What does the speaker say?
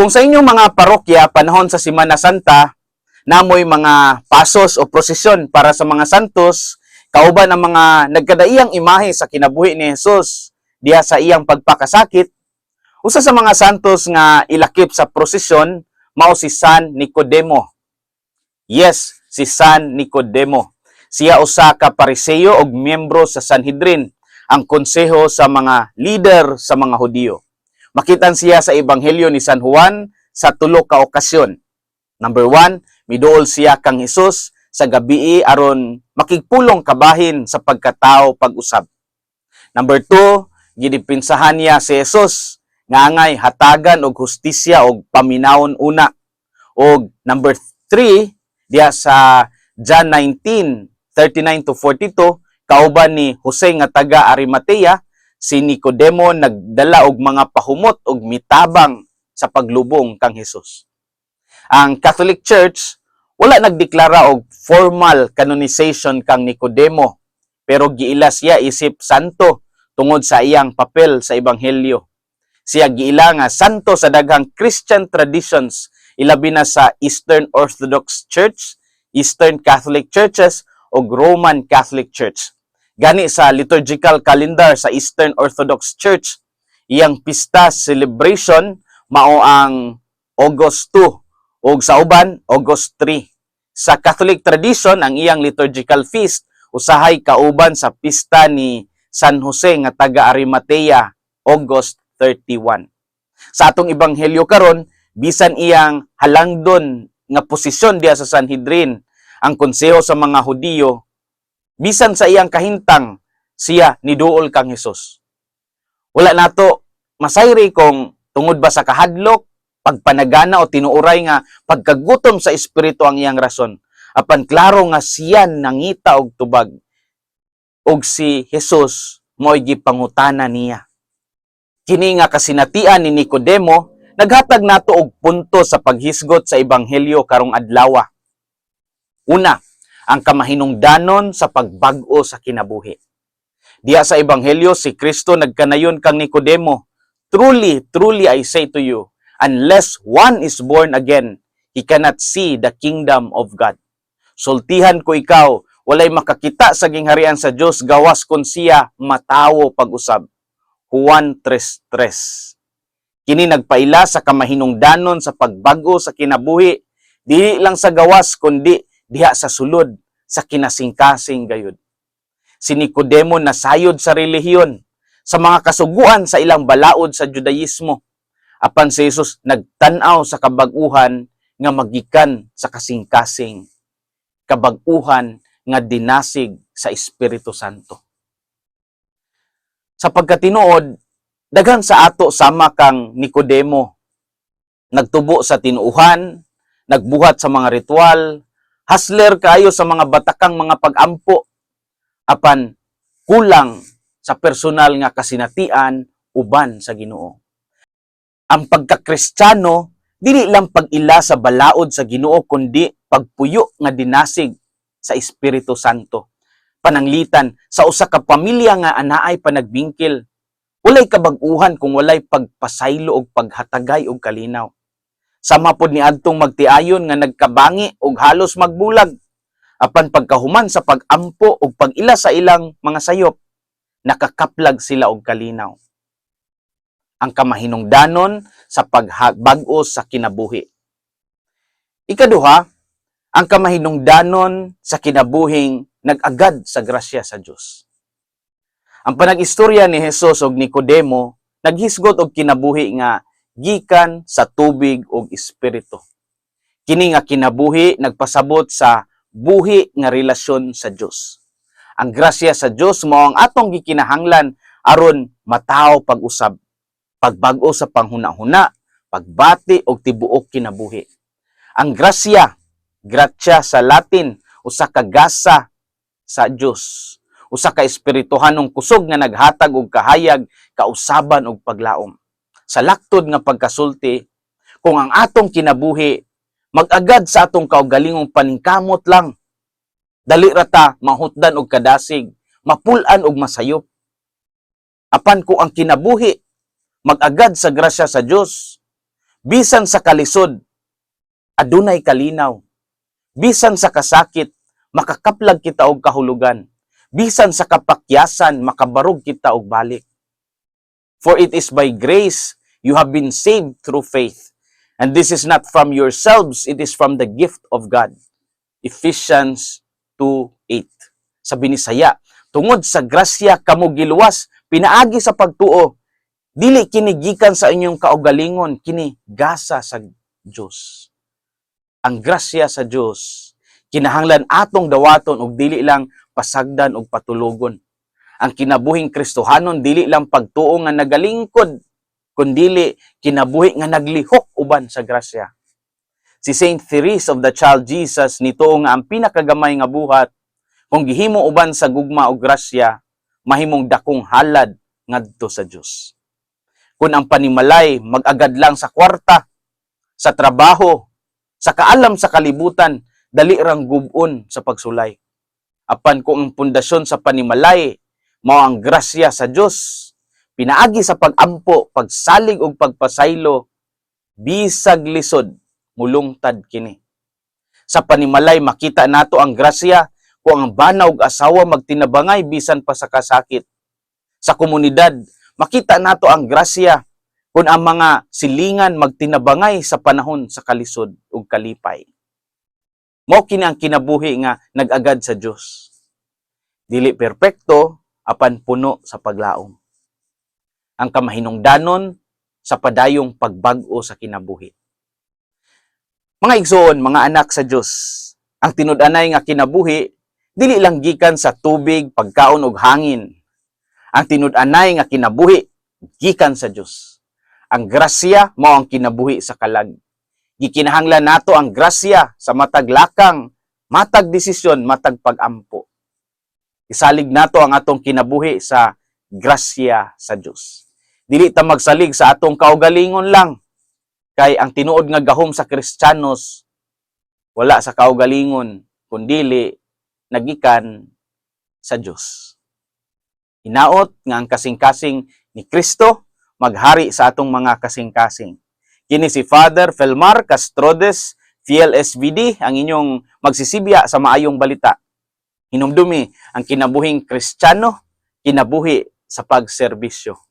Kung sa inyong mga parokya, panahon sa Simana Santa, namoy mga pasos o prosesyon para sa mga santos, kauban ang mga nagkadaiyang imahe sa kinabuhi ni Jesus diha sa iyang pagpakasakit, usa sa mga santos nga ilakip sa prosesyon mao si San Nicodemo. Yes, si San Nicodemo. Siya usa ka pariseo og miyembro sa Sanhedrin, ang konseho sa mga leader sa mga Hudiyo. Makitan siya sa ebanghelyo ni San Juan sa tulo ka okasyon. Number one, miduol siya kang Hesus sa gabii aron makigpulong kabahin sa pagkatao pag-usab. Number two, gidipinsahan niya si Jesus nga angay hatagan og hustisya og paminawon una. Og number three, diya sa John 19, 39 to 42, kauban ni Jose nga taga Arimatea, si Nicodemo nagdala og mga pahumot og mitabang sa paglubong kang Hesus. Ang Catholic Church wala nagdeklara og formal canonization kang Nicodemo pero giila siya isip santo tungod sa iyang papel sa ebanghelyo. Siya giila nga santo sa daghang Christian traditions ilabi na sa Eastern Orthodox Church, Eastern Catholic Churches o Roman Catholic Church. Gani sa liturgical calendar sa Eastern Orthodox Church, iyang pista celebration mao ang August 2 ug sa uban August 3. Sa Catholic tradition ang iyang liturgical feast usahay kauban sa pista ni San Jose nga taga Arimatea August 31. Sa atong ebanghelyo karon bisan iyang halangdon nga posisyon diya sa Sanhedrin ang konseho sa mga Hudiyo bisan sa iyang kahintang siya niduol kang Hesus. Wala nato masayri kung tungod ba sa kahadlok, pagpanagana o tinuuray nga pagkagutom sa espiritu ang iyang rason. Apan klaro nga siya nangita og tubag og si Jesus mo'y gipangutana niya. Kini nga kasinatian ni Nicodemo naghatag nato og punto sa paghisgot sa ebanghelyo karong adlaw. Una, ang kamahinungdanon sa pagbag-o sa kinabuhi. Diya sa ebanghelyo si Kristo nagkanayon kang Nicodemo, Truly, truly I say to you, unless one is born again, he cannot see the kingdom of God. Sultihan ko ikaw, walay makakita sa gingharian sa Dios gawas kon siya matawo pag-usab. Juan 3:3. Kini nagpaila sa kamahinungdanon sa pagbago sa kinabuhi, dili lang sa gawas kundi diha sa sulod sa kinasingkasing gayud. Si Nicodemo nasayod sa relihiyon sa mga kasuguan sa ilang balaod sa Judaismo. Apan si Jesus nagtanaw sa kabaguhan nga magikan sa kasing-kasing kabaguhan nga dinasig sa Espiritu Santo. Sa pagkatinuod, daghan sa ato sama kang Nicodemo. Nagtubo sa tinuuhan, nagbuhat sa mga ritual, hasler kayo sa mga batakang mga pag-ampo, apan kulang sa personal nga kasinatian uban sa Ginoo. Ang pagkakristyano dili lang pag-ila sa balaod sa Ginoo kundi pagpuyo nga dinasig sa Espiritu Santo. Pananglitan sa usa ka pamilya nga anaay panagbingkil. Walay kabag-uhan kung walay pagpasaylo og paghatagay og kalinaw. Sama pod ni adtong magtiayon nga nagkabangi og halos magbulag. Apan pagkahuman sa pagampo og pag-ila sa ilang mga sayop, nakakaplag sila og kalinaw. Ang kamahinungdanon sa pagbag-o sa kinabuhi. Ikaduha, ang kamahinungdanon sa kinabuhing nag-agad sa grasya sa Dios. Ang panag-istorya ni Jesus og Nicodemo naghisgot og kinabuhi nga gikan sa tubig ug espiritu. Kini nga kinabuhi nagpasabot sa buhi nga relasyon sa Dios. Ang grasya sa Dios mao ang atong gikinahanglan aron mataw pag-usab, pagbag-o sa panghuna-huna, pagbati og tibuok kinabuhi. Ang grasya, gratia sa Latin, usa ka gasa sa Dios. Usa ka espirituhanong kusog nga naghatag og kahayag, kausaban og paglaom. Sa laktod nga pagkasulti, kung ang atong kinabuhi mag-agad sa atong kaugalingong paningkamot lang, dali rata mahutdan og kadasig, mapulan og masayop. Apan kung ang kinabuhi mag-agad sa grasya sa Dios, bisan sa kalisod adunay kalinaw. Bisan sa kasakit makakaplag kita og kahulugan. Bisan sa kapakyasan makabarog kita og balik. For it is by grace you have been saved through faith. And this is not from yourselves. It is from the gift of God. Ephesians 2:8 sa binisaya tungod sa grasya kamo giluwas pinaagi sa pagtuo dili kini gikan sa inyong kaugalingon kini gasa sa Dios ang grasya sa Dios kinahanglan atong dawaton og dili lang pasagdan og patulogon. Ang kinabuhing Kristohanon dili lang pagtuo nga nagalingkod kundili kinabuhi nga naglihok uban sa grasya. Si Saint Therese of the Child Jesus nito nga ang pinakagamay nga buhat. Kung gihimo uban sa gugma o grasya mahimong dakong halad ngadto sa Dios kung ang panimalay mag-agad lang sa kwarta sa trabaho sa kaalam sa kalibutan dali rang gubon sa pagsulay. Apan kung ang pundasyon sa panimalay mao ang grasya sa Dios pinaagi sa pagampo pagsalig ug pagpasaylo bisag lisod mulungtad kini. Sa panimalay makita nato ang grasya kung ang bana ug asawa magtinabangay bisan pa sa kasakit. Sa komunidad makita nato ang grasya kung ang mga silingan magtinabangay sa panahon sa kalisod ug kalipay. Mao kini ang kinabuhi nga nag-agad sa Dios dili perpekto apan puno sa paglaom ang kamahinungdanon sa padayong pagbag-o sa kinabuhi mga igsoon, mga anak sa Dios, ang tinud-anay nga kinabuhi dili lang gikan sa tubig, pagkaon ug hangin. Ang tinud-anay nga kinabuhi gikan sa Dios. Ang grasya mao ang kinabuhi sa kalag. Gikinahanglan nato ang grasya sa matag lakang, matag desisyon, matag pagampo. Isalig nato ang atong kinabuhi sa grasya sa Dios. Dili ta magsalig sa atong kaugalingon lang, kay ang tinuod nga gahom sa Kristiyanos wala sa kaugalingon kundili nagikan sa Dios. Hinaot nga ang kasing-kasing ni Kristo maghari sa atong mga kasing-kasing. Kini si Father Felmar Castrodes, Fiel SVD, ang inyong magsisibya sa maayong balita. Hinumdumi ang kinabuhing Kristiyano, kinabuhi sa pagserbisyo.